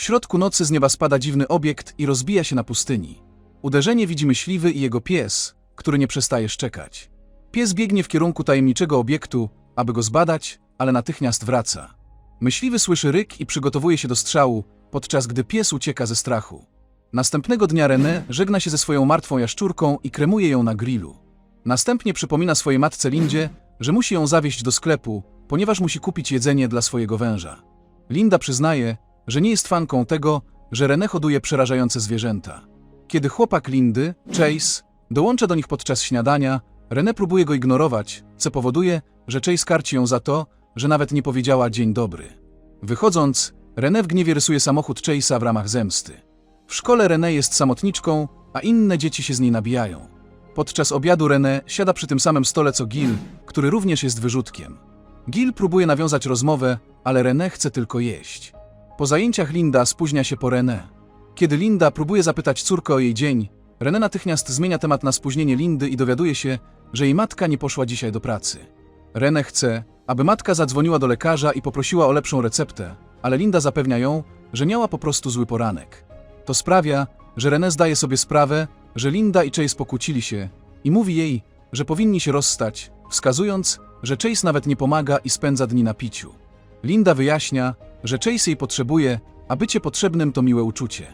W środku nocy z nieba spada dziwny obiekt i rozbija się na pustyni. Uderzenie widzi myśliwy i jego pies, który nie przestaje szczekać. Pies biegnie w kierunku tajemniczego obiektu, aby go zbadać, ale natychmiast wraca. Myśliwy słyszy ryk i przygotowuje się do strzału, podczas gdy pies ucieka ze strachu. Następnego dnia René żegna się ze swoją martwą jaszczurką i kremuje ją na grillu. Następnie przypomina swojej matce Lindzie, że musi ją zawieźć do sklepu, ponieważ musi kupić jedzenie dla swojego węża. Linda przyznaje, że nie jest fanką tego, że René hoduje przerażające zwierzęta. Kiedy chłopak Lindy, Chase, dołącza do nich podczas śniadania, René próbuje go ignorować, co powoduje, że Chase karci ją za to, że nawet nie powiedziała dzień dobry. Wychodząc, René w gniewie rysuje samochód Chase'a w ramach zemsty. W szkole René jest samotniczką, a inne dzieci się z niej nabijają. Podczas obiadu René siada przy tym samym stole co Gil, który również jest wyrzutkiem. Gil próbuje nawiązać rozmowę, ale René chce tylko jeść. Po zajęciach Linda spóźnia się po René. Kiedy Linda próbuje zapytać córkę o jej dzień, René natychmiast zmienia temat na spóźnienie Lindy i dowiaduje się, że jej matka nie poszła dzisiaj do pracy. René chce, aby matka zadzwoniła do lekarza i poprosiła o lepszą receptę, ale Linda zapewnia ją, że miała po prostu zły poranek. To sprawia, że René zdaje sobie sprawę, że Linda i Chase pokłócili się i mówi jej, że powinni się rozstać, wskazując, że Chase nawet nie pomaga i spędza dni na piciu. Linda wyjaśnia, że Chase jej potrzebuje, a bycie potrzebnym to miłe uczucie.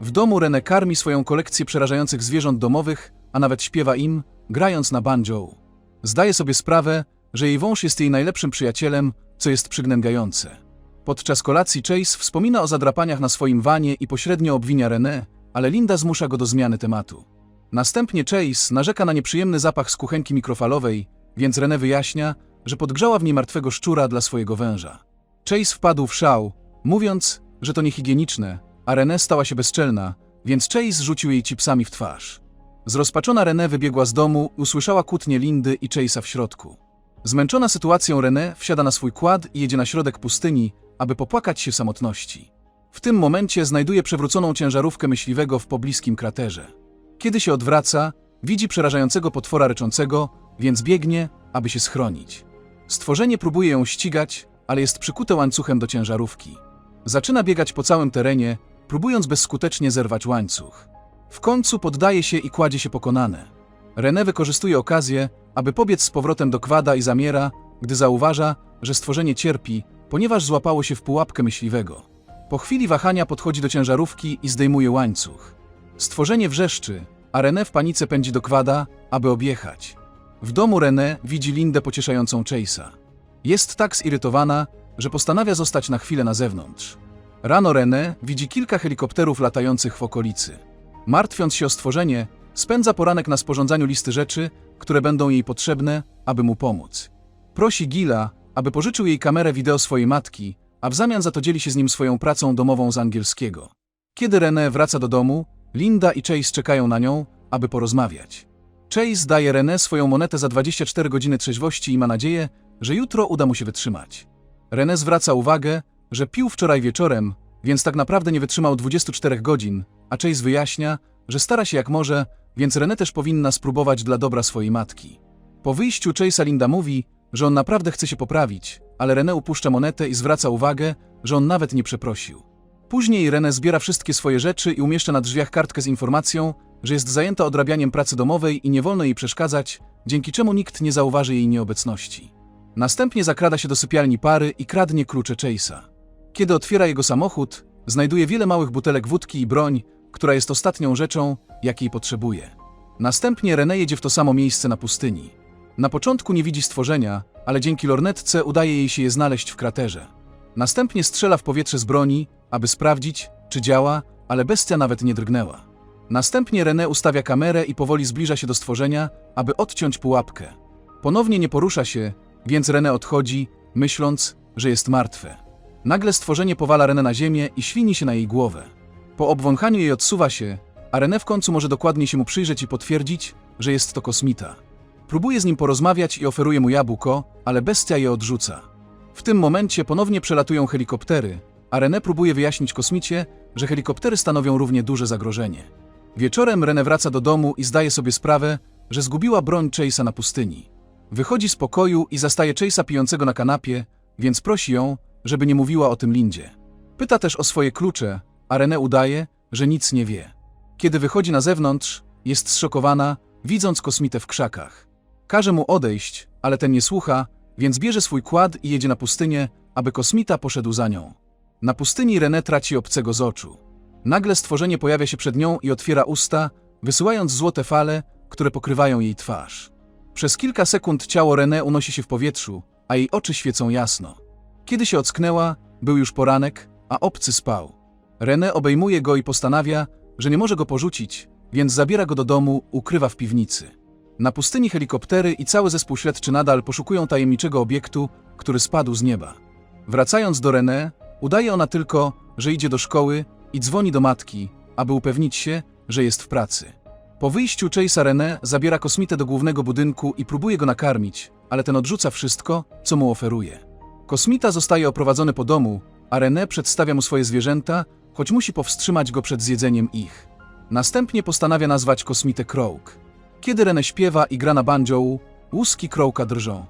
W domu René karmi swoją kolekcję przerażających zwierząt domowych, a nawet śpiewa im, grając na banjo. Zdaje sobie sprawę, że jej wąż jest jej najlepszym przyjacielem, co jest przygnębiające. Podczas kolacji Chase wspomina o zadrapaniach na swoim wanie i pośrednio obwinia René, ale Linda zmusza go do zmiany tematu. Następnie Chase narzeka na nieprzyjemny zapach z kuchenki mikrofalowej, więc René wyjaśnia, że podgrzała w niej martwego szczura dla swojego węża. Chase wpadł w szał, mówiąc, że to niehigieniczne, a René stała się bezczelna, więc Chase rzucił jej chipsami w twarz. Zrozpaczona René wybiegła z domu, usłyszała kłótnię Lindy i Chase'a w środku. Zmęczona sytuacją René wsiada na swój kład i jedzie na środek pustyni, aby popłakać się samotności. W tym momencie znajduje przewróconą ciężarówkę myśliwego w pobliskim kraterze. Kiedy się odwraca, widzi przerażającego potwora ryczącego, więc biegnie, aby się schronić. Stworzenie próbuje ją ścigać, ale jest przykute łańcuchem do ciężarówki. Zaczyna biegać po całym terenie, próbując bezskutecznie zerwać łańcuch. W końcu poddaje się i kładzie się pokonane. René wykorzystuje okazję, aby pobiec z powrotem do kwada i zamiera, gdy zauważa, że stworzenie cierpi, ponieważ złapało się w pułapkę myśliwego. Po chwili wahania podchodzi do ciężarówki i zdejmuje łańcuch. Stworzenie wrzeszczy, a René w panice pędzi do kwada, aby objechać. W domu René widzi Lindę pocieszającą Chase'a. Jest tak zirytowana, że postanawia zostać na chwilę na zewnątrz. Rano René widzi kilka helikopterów latających w okolicy. Martwiąc się o stworzenie, spędza poranek na sporządzaniu listy rzeczy, które będą jej potrzebne, aby mu pomóc. Prosi Gila, aby pożyczył jej kamerę wideo swojej matki, a w zamian za to dzieli się z nim swoją pracą domową z angielskiego. Kiedy René wraca do domu, Linda i Chase czekają na nią, aby porozmawiać. Chase daje René swoją monetę za 24 godziny trzeźwości i ma nadzieję, że jutro uda mu się wytrzymać. René zwraca uwagę, że pił wczoraj wieczorem, więc tak naprawdę nie wytrzymał 24 godzin, a Chase wyjaśnia, że stara się jak może, więc René też powinna spróbować dla dobra swojej matki. Po wyjściu Chase'a Linda mówi, że on naprawdę chce się poprawić, ale René upuszcza monetę i zwraca uwagę, że on nawet nie przeprosił. Później René zbiera wszystkie swoje rzeczy i umieszcza na drzwiach kartkę z informacją, że jest zajęta odrabianiem pracy domowej i nie wolno jej przeszkadzać, dzięki czemu nikt nie zauważy jej nieobecności. Następnie zakrada się do sypialni pary i kradnie klucze Chase'a. Kiedy otwiera jego samochód, znajduje wiele małych butelek wódki i broń, która jest ostatnią rzeczą, jakiej potrzebuje. Następnie René jedzie w to samo miejsce na pustyni. Na początku nie widzi stworzenia, ale dzięki lornetce udaje jej się je znaleźć w kraterze. Następnie strzela w powietrze z broni, aby sprawdzić, czy działa, ale bestia nawet nie drgnęła. Następnie René ustawia kamerę i powoli zbliża się do stworzenia, aby odciąć pułapkę. Ponownie nie porusza się, więc René odchodzi, myśląc, że jest martwe. Nagle stworzenie powala René na ziemię i świni się na jej głowę. Po obwąchaniu jej odsuwa się, a René w końcu może dokładnie się mu przyjrzeć i potwierdzić, że jest to kosmita. Próbuje z nim porozmawiać i oferuje mu jabłko, ale bestia je odrzuca. W tym momencie ponownie przelatują helikoptery, a René próbuje wyjaśnić kosmicie, że helikoptery stanowią równie duże zagrożenie. Wieczorem René wraca do domu i zdaje sobie sprawę, że zgubiła broń Chase'a na pustyni. Wychodzi z pokoju i zastaje Chase'a pijącego na kanapie, więc prosi ją, żeby nie mówiła o tym Lindzie. Pyta też o swoje klucze, a René udaje, że nic nie wie. Kiedy wychodzi na zewnątrz, jest zszokowana, widząc kosmitę w krzakach. Każe mu odejść, ale ten nie słucha, więc bierze swój kład i jedzie na pustynię, aby kosmita poszedł za nią. Na pustyni René traci obcego z oczu. Nagle stworzenie pojawia się przed nią i otwiera usta, wysyłając złote fale, które pokrywają jej twarz. Przez kilka sekund ciało René unosi się w powietrzu, a jej oczy świecą jasno. Kiedy się ocknęła, był już poranek, a obcy spał. René obejmuje go i postanawia, że nie może go porzucić, więc zabiera go do domu, ukrywa w piwnicy. Na pustyni helikoptery i cały zespół śledczy nadal poszukują tajemniczego obiektu, który spadł z nieba. Wracając do René, udaje ona tylko, że idzie do szkoły i dzwoni do matki, aby upewnić się, że jest w pracy. Po wyjściu Chase'a René zabiera kosmitę do głównego budynku i próbuje go nakarmić, ale ten odrzuca wszystko, co mu oferuje. Kosmita zostaje oprowadzony po domu, a René przedstawia mu swoje zwierzęta, choć musi powstrzymać go przed zjedzeniem ich. Następnie postanawia nazwać kosmitę Croak. Kiedy René śpiewa i gra na banjo, łuski Croaka drżą.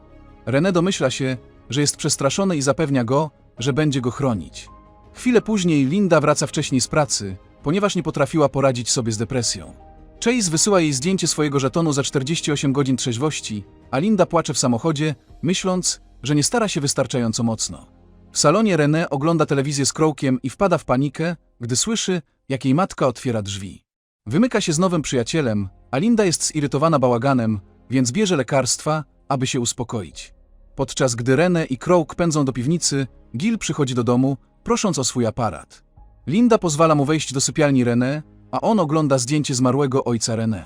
René domyśla się, że jest przestraszony i zapewnia go, że będzie go chronić. Chwilę później Linda wraca wcześniej z pracy, ponieważ nie potrafiła poradzić sobie z depresją. Chase wysyła jej zdjęcie swojego żetonu za 48 godzin trzeźwości, a Linda płacze w samochodzie, myśląc, że nie stara się wystarczająco mocno. W salonie René ogląda telewizję z Krołkiem i wpada w panikę, gdy słyszy, jak jej matka otwiera drzwi. Wymyka się z nowym przyjacielem, a Linda jest zirytowana bałaganem, więc bierze lekarstwa, aby się uspokoić. Podczas gdy René i Croak pędzą do piwnicy, Gil przychodzi do domu, prosząc o swój aparat. Linda pozwala mu wejść do sypialni René, a on ogląda zdjęcie zmarłego ojca René.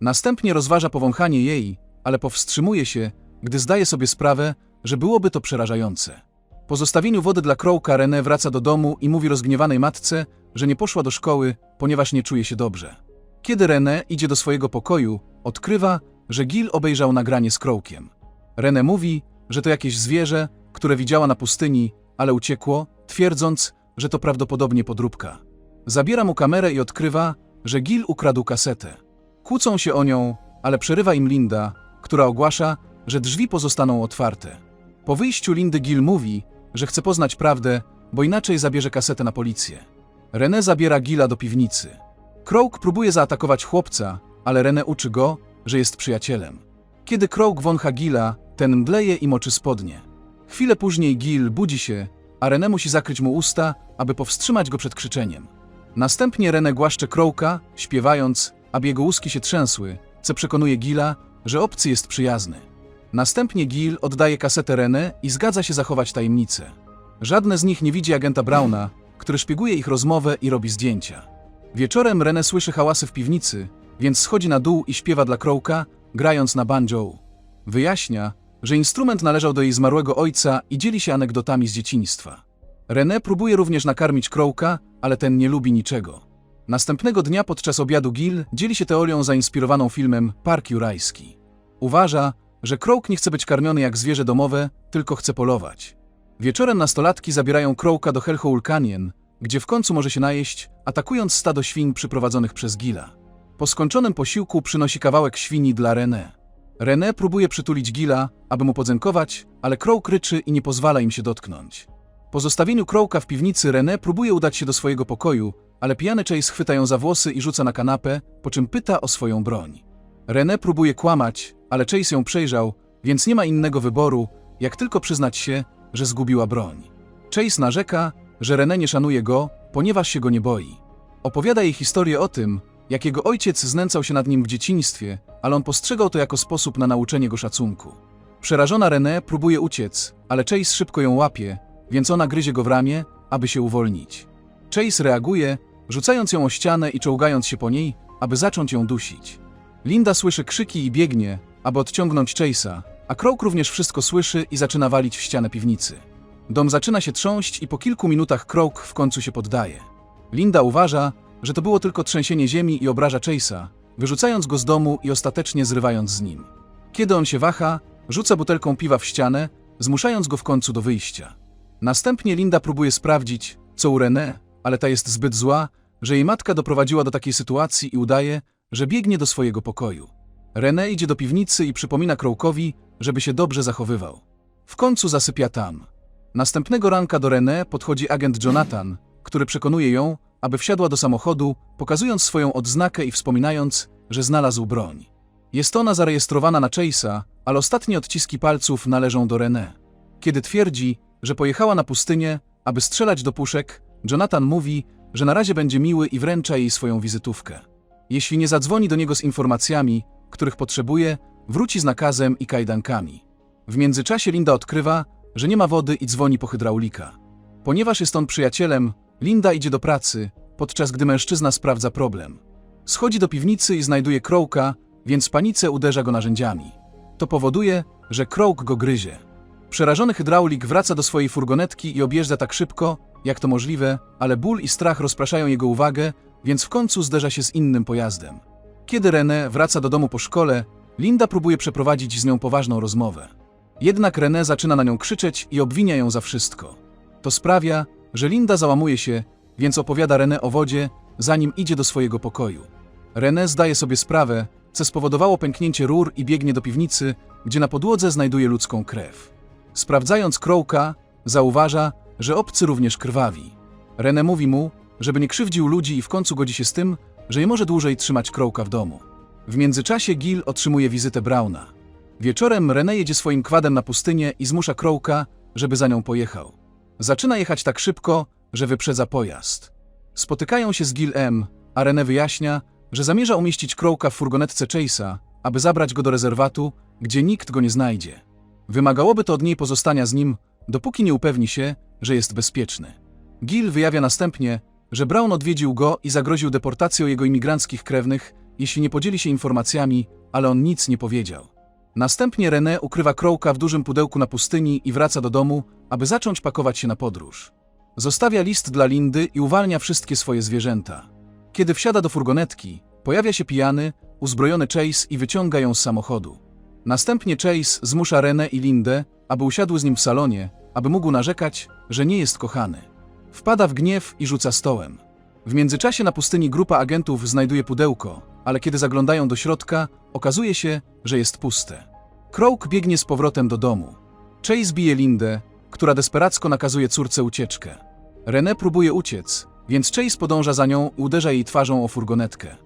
Następnie rozważa powąchanie jej, ale powstrzymuje się, gdy zdaje sobie sprawę, że byłoby to przerażające. Po zostawieniu wody dla Crowka René wraca do domu i mówi rozgniewanej matce, że nie poszła do szkoły, ponieważ nie czuje się dobrze. Kiedy René idzie do swojego pokoju, odkrywa, że Gil obejrzał nagranie z Crowkiem. René mówi, że to jakieś zwierzę, które widziała na pustyni, ale uciekło, twierdząc, że to prawdopodobnie podróbka. Zabiera mu kamerę i odkrywa, że Gil ukradł kasetę. Kłócą się o nią, ale przerywa im Linda, która ogłasza, że drzwi pozostaną otwarte. Po wyjściu Lindy Gil mówi, że chce poznać prawdę, bo inaczej zabierze kasetę na policję. René zabiera Gila do piwnicy. Croak próbuje zaatakować chłopca, ale René uczy go, że jest przyjacielem. Kiedy Croak wącha Gila, ten mdleje i moczy spodnie. Chwilę później Gil budzi się, a René musi zakryć mu usta, aby powstrzymać go przed krzyczeniem. Następnie René głaszcze Crowka, śpiewając, aby jego łuski się trzęsły, co przekonuje Gila, że obcy jest przyjazny. Następnie Gil oddaje kasetę René i zgadza się zachować tajemnicę. Żadne z nich nie widzi agenta Brauna, który szpieguje ich rozmowę i robi zdjęcia. Wieczorem René słyszy hałasy w piwnicy, więc schodzi na dół i śpiewa dla Crowka, grając na banjo. Wyjaśnia, że instrument należał do jej zmarłego ojca i dzieli się anegdotami z dzieciństwa. René próbuje również nakarmić Crowka, ale ten nie lubi niczego. Następnego dnia podczas obiadu Gil dzieli się teorią zainspirowaną filmem Park Jurajski. Uważa, że Croak nie chce być karmiony jak zwierzę domowe, tylko chce polować. Wieczorem nastolatki zabierają Crowka do Hellhole Canyon, gdzie w końcu może się najeść, atakując stado świń przyprowadzonych przez Gila. Po skończonym posiłku przynosi kawałek świni dla René. René próbuje przytulić Gila, aby mu podziękować, ale Croak ryczy i nie pozwala im się dotknąć. Po zostawieniu Crowka w piwnicy René próbuje udać się do swojego pokoju, ale pijany Chase chwyta ją za włosy i rzuca na kanapę, po czym pyta o swoją broń. René próbuje kłamać, ale Chase ją przejrzał, więc nie ma innego wyboru, jak tylko przyznać się, że zgubiła broń. Chase narzeka, że René nie szanuje go, ponieważ się go nie boi. Opowiada jej historię o tym, jak jego ojciec znęcał się nad nim w dzieciństwie, ale on postrzegał to jako sposób na nauczenie go szacunku. Przerażona René próbuje uciec, ale Chase szybko ją łapie, więc ona gryzie go w ramię, aby się uwolnić. Chase reaguje, rzucając ją o ścianę i czołgając się po niej, aby zacząć ją dusić. Linda słyszy krzyki i biegnie, aby odciągnąć Chase'a, a Croak również wszystko słyszy i zaczyna walić w ścianę piwnicy. Dom zaczyna się trząść i po kilku minutach Croak w końcu się poddaje. Linda uważa, że to było tylko trzęsienie ziemi i obraża Chase'a, wyrzucając go z domu i ostatecznie zrywając z nim. Kiedy on się waha, rzuca butelką piwa w ścianę, zmuszając go w końcu do wyjścia. Następnie Linda próbuje sprawdzić, co u René, ale ta jest zbyt zła, że jej matka doprowadziła do takiej sytuacji i udaje, że biegnie do swojego pokoju. René idzie do piwnicy i przypomina Croakowi, żeby się dobrze zachowywał. W końcu zasypia tam. Następnego ranka do René podchodzi agent Jonathan, który przekonuje ją, aby wsiadła do samochodu, pokazując swoją odznakę i wspominając, że znalazł broń. Jest ona zarejestrowana na Chase'a, ale ostatnie odciski palców należą do René. Kiedy twierdzi, że pojechała na pustynię, aby strzelać do puszek, Jonathan mówi, że na razie będzie miły i wręcza jej swoją wizytówkę. Jeśli nie zadzwoni do niego z informacjami, których potrzebuje, wróci z nakazem i kajdankami. W międzyczasie Linda odkrywa, że nie ma wody i dzwoni po hydraulika. Ponieważ jest on przyjacielem, Linda idzie do pracy, podczas gdy mężczyzna sprawdza problem. Schodzi do piwnicy i znajduje Crowka, więc panice uderza go narzędziami. To powoduje, że Croak go gryzie. Przerażony hydraulik wraca do swojej furgonetki i objeżdża tak szybko, jak to możliwe, ale ból i strach rozpraszają jego uwagę, więc w końcu zderza się z innym pojazdem. Kiedy René wraca do domu po szkole, Linda próbuje przeprowadzić z nią poważną rozmowę. Jednak René zaczyna na nią krzyczeć i obwinia ją za wszystko. To sprawia, że Linda załamuje się, więc opowiada René o wodzie, zanim idzie do swojego pokoju. René zdaje sobie sprawę, co spowodowało pęknięcie rur i biegnie do piwnicy, gdzie na podłodze znajduje ludzką krew. Sprawdzając Crowka, zauważa, że obcy również krwawi. René mówi mu, żeby nie krzywdził ludzi i w końcu godzi się z tym, że nie może dłużej trzymać Crowka w domu. W międzyczasie Gil otrzymuje wizytę Brauna. Wieczorem René jedzie swoim kwadem na pustynię i zmusza Crowka, żeby za nią pojechał. Zaczyna jechać tak szybko, że wyprzedza pojazd. Spotykają się z Gil M, a René wyjaśnia, że zamierza umieścić Crowka w furgonetce Chase'a, aby zabrać go do rezerwatu, gdzie nikt go nie znajdzie. Wymagałoby to od niej pozostania z nim, dopóki nie upewni się, że jest bezpieczny. Gil wyjawia następnie, że Brown odwiedził go i zagroził deportacją jego imigranckich krewnych, jeśli nie podzieli się informacjami, ale on nic nie powiedział. Następnie René ukrywa Crowka w dużym pudełku na pustyni i wraca do domu, aby zacząć pakować się na podróż. Zostawia list dla Lindy i uwalnia wszystkie swoje zwierzęta. Kiedy wsiada do furgonetki, pojawia się pijany, uzbrojony Chase i wyciąga ją z samochodu. Następnie Chase zmusza Renę i Lindę, aby usiadły z nim w salonie, aby mógł narzekać, że nie jest kochany. Wpada w gniew i rzuca stołem. W międzyczasie na pustyni grupa agentów znajduje pudełko, ale kiedy zaglądają do środka, okazuje się, że jest puste. Croak biegnie z powrotem do domu. Chase bije Lindę, która desperacko nakazuje córce ucieczkę. René próbuje uciec, więc Chase podąża za nią i uderza jej twarzą o furgonetkę.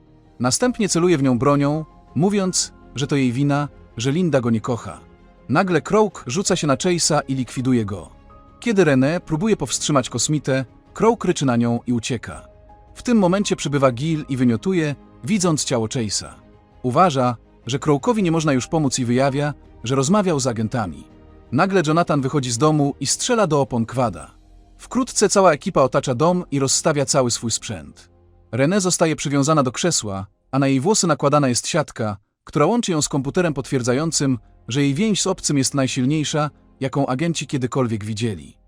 Następnie celuje w nią bronią, mówiąc, że to jej wina, że Linda go nie kocha. Nagle Croak rzuca się na Chase'a i likwiduje go. Kiedy René próbuje powstrzymać kosmitę, Croak ryczy na nią i ucieka. W tym momencie przybywa Gil i wymiotuje, widząc ciało Chase'a. Uważa, że Croakowi nie można już pomóc i wyjawia, że rozmawiał z agentami. Nagle Jonathan wychodzi z domu i strzela do opon kwada. Wkrótce cała ekipa otacza dom i rozstawia cały swój sprzęt. René zostaje przywiązana do krzesła, a na jej włosy nakładana jest siatka, która łączy ją z komputerem potwierdzającym, że jej więź z obcym jest najsilniejsza, jaką agenci kiedykolwiek widzieli.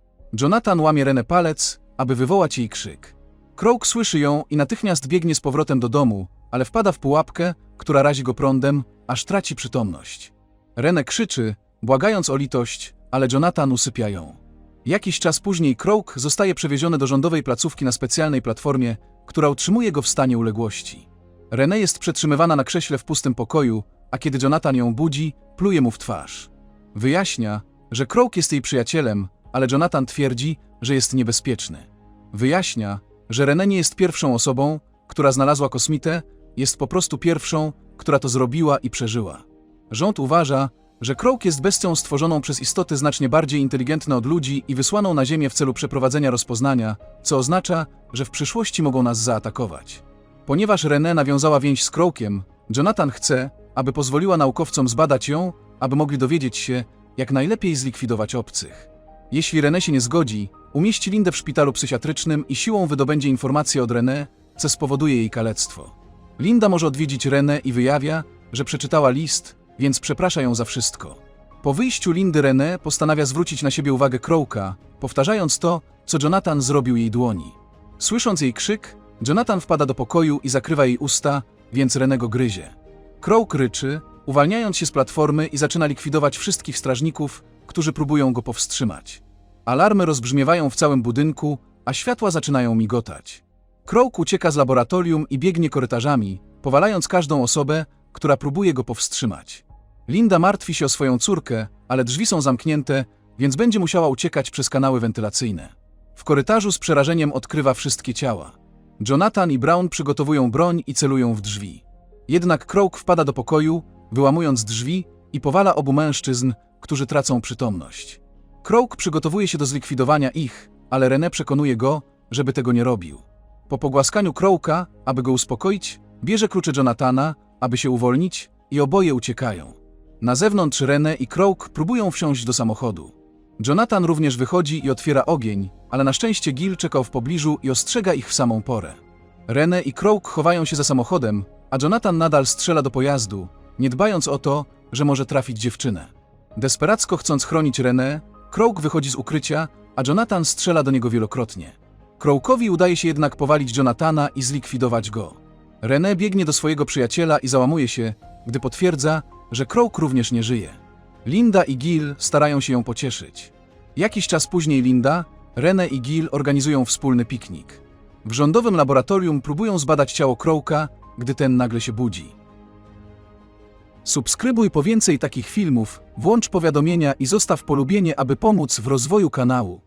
Jonathan łamie Renę palec, aby wywołać jej krzyk. Croak słyszy ją i natychmiast biegnie z powrotem do domu, ale wpada w pułapkę, która razi go prądem, aż traci przytomność. Renę krzyczy, błagając o litość, ale Jonathan usypia ją. Jakiś czas później Croak zostaje przewieziony do rządowej placówki na specjalnej platformie, która utrzymuje go w stanie uległości. René jest przetrzymywana na krześle w pustym pokoju, a kiedy Jonathan ją budzi, pluje mu w twarz. Wyjaśnia, że Croak jest jej przyjacielem, ale Jonathan twierdzi, że jest niebezpieczny. Wyjaśnia, że René nie jest pierwszą osobą, która znalazła kosmitę, jest po prostu pierwszą, która to zrobiła i przeżyła. Rząd uważa, że Croak jest bestią stworzoną przez istoty znacznie bardziej inteligentne od ludzi i wysłaną na Ziemię w celu przeprowadzenia rozpoznania, co oznacza, że w przyszłości mogą nas zaatakować. Ponieważ René nawiązała więź z Croakiem, Jonathan chce, aby pozwoliła naukowcom zbadać ją, aby mogli dowiedzieć się, jak najlepiej zlikwidować obcych. Jeśli René się nie zgodzi, umieści Lindę w szpitalu psychiatrycznym i siłą wydobędzie informacje od René, co spowoduje jej kalectwo. Linda może odwiedzić René i wyjawia, że przeczytała list, więc przeprasza ją za wszystko. Po wyjściu Lindy René postanawia zwrócić na siebie uwagę Crowka, powtarzając to, co Jonathan zrobił jej dłoni. Słysząc jej krzyk, Jonathan wpada do pokoju i zakrywa jej usta, więc René go gryzie. Croak ryczy, uwalniając się z platformy i zaczyna likwidować wszystkich strażników, którzy próbują go powstrzymać. Alarmy rozbrzmiewają w całym budynku, a światła zaczynają migotać. Croak ucieka z laboratorium i biegnie korytarzami, powalając każdą osobę, która próbuje go powstrzymać. Linda martwi się o swoją córkę, ale drzwi są zamknięte, więc będzie musiała uciekać przez kanały wentylacyjne. W korytarzu z przerażeniem odkrywa wszystkie ciała. Jonathan i Brown przygotowują broń i celują w drzwi. Jednak Croak wpada do pokoju, wyłamując drzwi i powala obu mężczyzn, którzy tracą przytomność. Croak przygotowuje się do zlikwidowania ich, ale René przekonuje go, żeby tego nie robił. Po pogłaskaniu Croaka, aby go uspokoić, bierze klucze Jonathana, aby się uwolnić i oboje uciekają. Na zewnątrz René i Croak próbują wsiąść do samochodu. Jonathan również wychodzi i otwiera ogień, ale na szczęście Gil czekał w pobliżu i ostrzega ich w samą porę. René i Croak chowają się za samochodem, a Jonathan nadal strzela do pojazdu, nie dbając o to, że może trafić dziewczynę. Desperacko chcąc chronić René, Croak wychodzi z ukrycia, a Jonathan strzela do niego wielokrotnie. Croakowi udaje się jednak powalić Jonathana i zlikwidować go. René biegnie do swojego przyjaciela i załamuje się, gdy potwierdza, że Croak również nie żyje. Linda i Gil starają się ją pocieszyć. Jakiś czas później Linda, René i Gil organizują wspólny piknik. W rządowym laboratorium próbują zbadać ciało Croaka, gdy ten nagle się budzi. Subskrybuj po więcej takich filmów, włącz powiadomienia i zostaw polubienie, aby pomóc w rozwoju kanału.